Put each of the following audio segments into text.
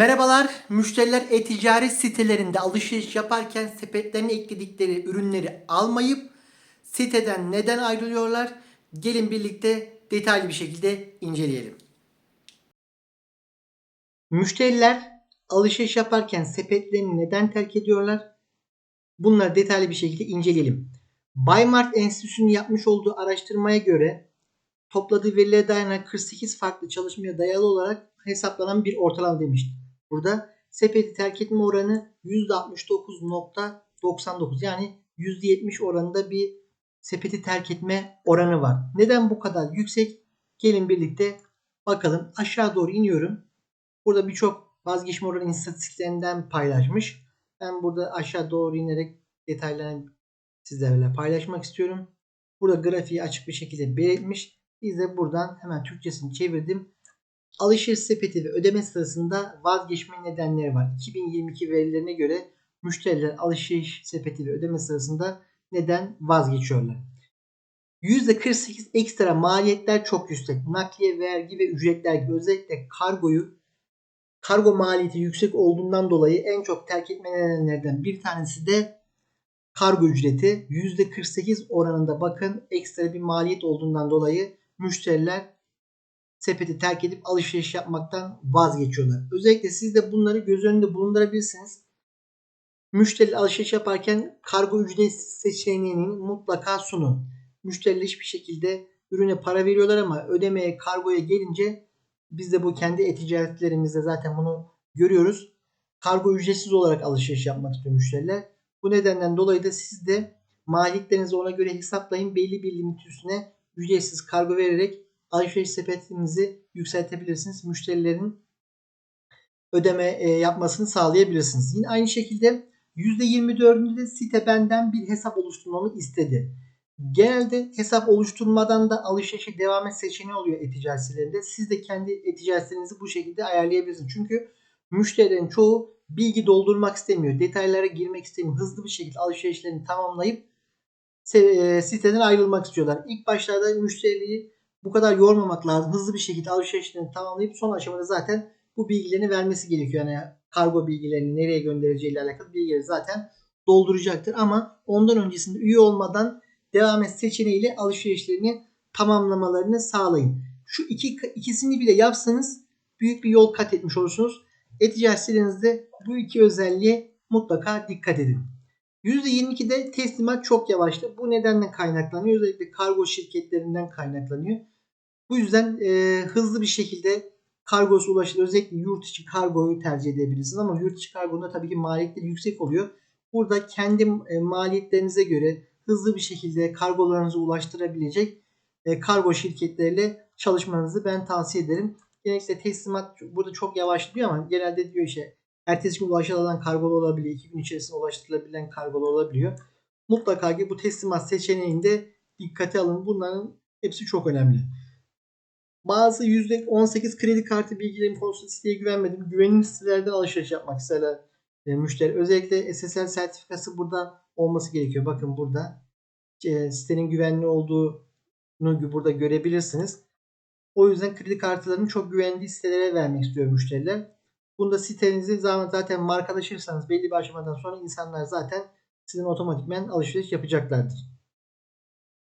Merhabalar, müşteriler e-ticaret sitelerinde alışveriş yaparken sepetlerine ekledikleri ürünleri almayıp siteden neden ayrılıyorlar? Gelin birlikte detaylı bir şekilde inceleyelim. Müşteriler alışveriş yaparken sepetlerini neden terk ediyorlar? Bunları detaylı bir şekilde inceleyelim. Baymart Enstitüsü'nün yapmış olduğu araştırmaya göre topladığı verilere dayanarak 48 farklı çalışmaya dayalı olarak hesaplanan bir ortalama demişti. Burada sepeti terk etme oranı %69.99 yani %70 oranında bir sepeti terk etme oranı var. Neden bu kadar yüksek? Gelin birlikte bakalım. Aşağı doğru iniyorum. Burada birçok vazgeçme oranı istatistiklerinden paylaşmış. Ben burada aşağı doğru inerek detaylarını sizlerle paylaşmak istiyorum. Burada grafiği açık bir şekilde belirtmiş. Biz de buradan hemen Türkçesini çevirdim. Alışveriş sepeti ve ödeme sırasında vazgeçme nedenleri var. 2022 verilerine göre müşteriler alışveriş sepeti ve ödeme sırasında neden vazgeçiyorlar? %48 ekstra maliyetler çok yüksek. Nakliye, vergi ve ücretler gibi özellikle kargoyu kargo maliyeti yüksek olduğundan dolayı en çok terk etme nedenlerden bir tanesi de kargo ücreti. %48 oranında bakın ekstra bir maliyet olduğundan dolayı müşteriler sepeti terk edip alışveriş yapmaktan vazgeçiyorlar. Özellikle siz de bunları göz önünde bulundurabilirsiniz. Müşteri alışveriş yaparken kargo ücretsiz seçeneğini mutlaka sunun. Müşteriler hiçbir şekilde ürüne para veriyorlar ama ödemeye kargoya gelince biz de bu kendi e-ticaretlerimizde zaten bunu görüyoruz. Kargo ücretsiz olarak alışveriş yapmak istiyor müşteriler. Bu nedenden dolayı da siz de maliyetlerinizi ona göre hesaplayın. Belli bir limit üstüne ücretsiz kargo vererek alışveriş sepetinizi yükseltebilirsiniz. Müşterilerin ödeme e, yapmasını sağlayabilirsiniz. Yine aynı şekilde %24'ünde de site benden bir hesap oluşturmamı istedi. Genelde hesap oluşturmadan da alışverişe devam et seçeneği oluyor e-ticaret. Siz de kendi e-ticaretlerinizi bu şekilde ayarlayabilirsiniz. Çünkü müşterilerin çoğu bilgi doldurmak istemiyor. Detaylara girmek istemiyor. Hızlı bir şekilde alışverişlerini tamamlayıp e, siteden ayrılmak istiyorlar. İlk başlarda müşteriyi bu kadar yormamak lazım. Hızlı bir şekilde alışverişlerini tamamlayıp son aşamada zaten bu bilgilerini vermesi gerekiyor. Yani kargo bilgilerini nereye göndereceği ile alakalı bilgileri zaten dolduracaktır. Ama ondan öncesinde üye olmadan devam et seçeneğiyle alışverişlerini tamamlamalarını sağlayın. Şu iki, ikisini bile yapsanız büyük bir yol kat etmiş olursunuz. E-ticaret sitenizde bu iki özelliğe mutlaka dikkat edin. %22'de teslimat çok yavaştı. Bu nedenle kaynaklanıyor. Özellikle kargo şirketlerinden kaynaklanıyor. Bu yüzden e, hızlı bir şekilde kargosu ulaşılır. Özellikle yurt içi kargoyu tercih edebilirsiniz. Ama yurt içi kargonun tabii ki maliyetleri yüksek oluyor. Burada kendi e, maliyetlerinize göre hızlı bir şekilde kargolarınızı ulaştırabilecek e, kargo şirketleriyle çalışmanızı ben tavsiye ederim. Genellikle teslimat burada çok yavaş diyor ama genelde diyor işte ertesi gün ulaşılan kargolu olabiliyor. iki gün içerisinde ulaştırılabilen kargolu olabiliyor. Mutlaka ki bu teslimat seçeneğinde dikkate alın. Bunların hepsi çok önemli. Bazı %18 kredi kartı bilgilerim konusunda siteye güvenmedim. Güvenilir sitelerden alışveriş yapmak isteyen e, müşteri. Özellikle SSL sertifikası burada olması gerekiyor. Bakın burada e, sitenin güvenli olduğunu burada görebilirsiniz. O yüzden kredi kartlarını çok güvenli sitelere vermek istiyor müşteriler. Bunda sitenizi zaten markalaşırsanız belli bir aşamadan sonra insanlar zaten sizin otomatikmen alışveriş yapacaklardır.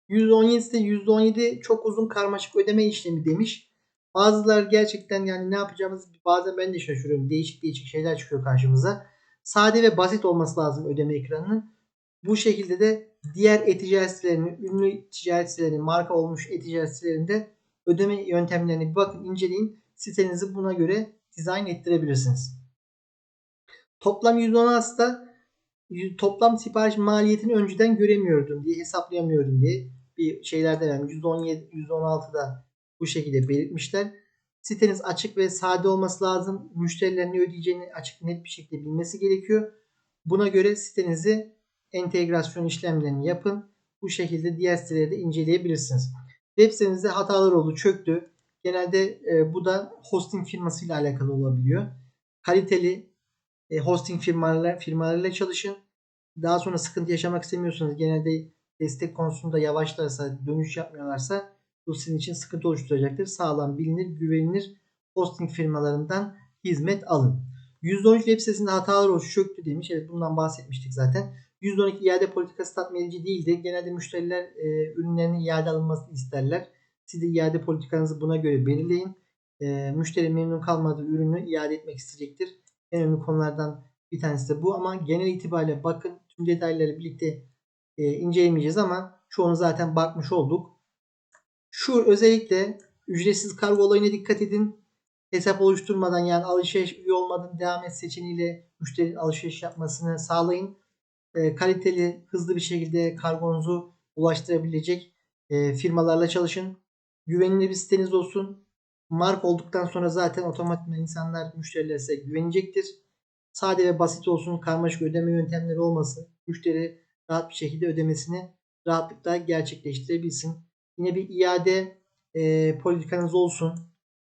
%17'de %17 çok uzun karmaşık ödeme işlemi demiş. Bazılar gerçekten yani ne yapacağımız bazen ben de şaşırıyorum. Değişik değişik şeyler çıkıyor karşımıza. Sade ve basit olması lazım ödeme ekranının. Bu şekilde de diğer e-ticaret sitelerinin, ünlü ticaret sitelerinin, marka olmuş e-ticaret sitelerinde ödeme yöntemlerini bir bakın inceleyin. Sitenizi buna göre dizayn ettirebilirsiniz. Toplam 116'da toplam sipariş maliyetini önceden göremiyordum diye hesaplayamıyordum diye bir şeylerde vermiş. 117, 116'da bu şekilde belirtmişler. Siteniz açık ve sade olması lazım. Müşterilerin ne ödeyeceğini açık net bir şekilde bilmesi gerekiyor. Buna göre sitenizi entegrasyon işlemlerini yapın. Bu şekilde diğer siteleri de inceleyebilirsiniz. Web sitenizde hatalar oldu, çöktü. Genelde e, bu da hosting firmasıyla alakalı olabiliyor. Kaliteli e, hosting firmalarıyla, firmalarıyla çalışın. Daha sonra sıkıntı yaşamak istemiyorsanız genelde destek konusunda yavaşlarsa, dönüş yapmıyorlarsa bu sizin için sıkıntı oluşturacaktır. Sağlam, bilinir, güvenilir hosting firmalarından hizmet alın. %13 web sitesinde hatalar oluştu çöktü demiş. Evet bundan bahsetmiştik zaten. %12 iade politikası tatmin edici değildi. Genelde müşteriler e, ürünlerinin iade alınmasını isterler. Siz de iade politikanızı buna göre belirleyin. E, müşteri memnun kalmadığı ürünü iade etmek isteyecektir. En önemli konulardan bir tanesi de bu ama genel itibariyle bakın tüm detayları birlikte e, incelemeyeceğiz ama çoğunu zaten bakmış olduk. Şu özellikle ücretsiz kargo olayına dikkat edin. Hesap oluşturmadan yani alışveriş üye olmadan devam et seçeneğiyle müşterinin alışveriş yapmasını sağlayın. E, kaliteli, hızlı bir şekilde kargonuzu ulaştırabilecek e, firmalarla çalışın. Güvenilir bir siteniz olsun. Mark olduktan sonra zaten otomatikman insanlar müşteriler güvenecektir. Sade ve basit olsun, karmaşık ödeme yöntemleri olmasın. Müşteri rahat bir şekilde ödemesini rahatlıkla gerçekleştirebilsin. Yine bir iade e, politikanız olsun.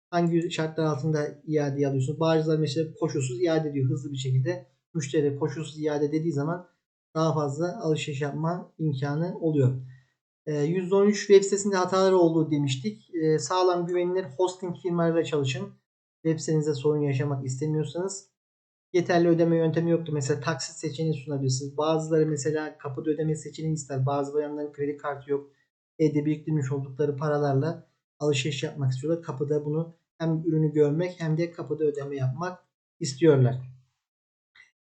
Hangi şartlar altında iade alıyorsunuz? Bazıları mesela koşulsuz iade ediyor hızlı bir şekilde. Müşteri koşulsuz iade dediği zaman daha fazla alışveriş yapma imkanı oluyor. E, %13 web sitesinde hatalar olduğu demiştik. E, sağlam güvenilir hosting firmalarıyla çalışın. Web sitenize sorun yaşamak istemiyorsanız. Yeterli ödeme yöntemi yoktu. Mesela taksit seçeneği sunabilirsiniz. Bazıları mesela kapıda ödeme seçeneği ister. Bazı bayanların kredi kartı yok. Evde biriktirmiş oldukları paralarla alışveriş yapmak istiyorlar. Kapıda bunu hem ürünü görmek hem de kapıda ödeme yapmak istiyorlar.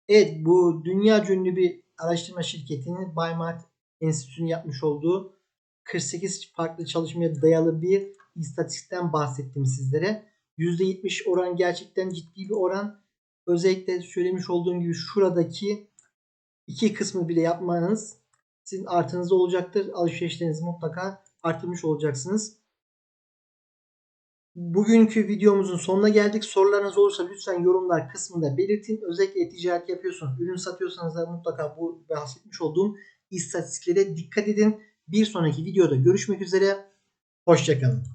Evet bu dünya ünlü bir araştırma şirketinin Baymart Enstitüsü'nün yapmış olduğu 48 farklı çalışmaya dayalı bir istatistikten bahsettim sizlere. %70 oran gerçekten ciddi bir oran. Özellikle söylemiş olduğum gibi şuradaki iki kısmı bile yapmanız sizin artınız olacaktır. Alışverişlerinizi mutlaka artırmış olacaksınız. Bugünkü videomuzun sonuna geldik. Sorularınız olursa lütfen yorumlar kısmında belirtin. Özellikle ticaret yapıyorsunuz, ürün satıyorsanız da mutlaka bu bahsetmiş olduğum istatistiklere dikkat edin. Bir sonraki videoda görüşmek üzere. Hoşçakalın.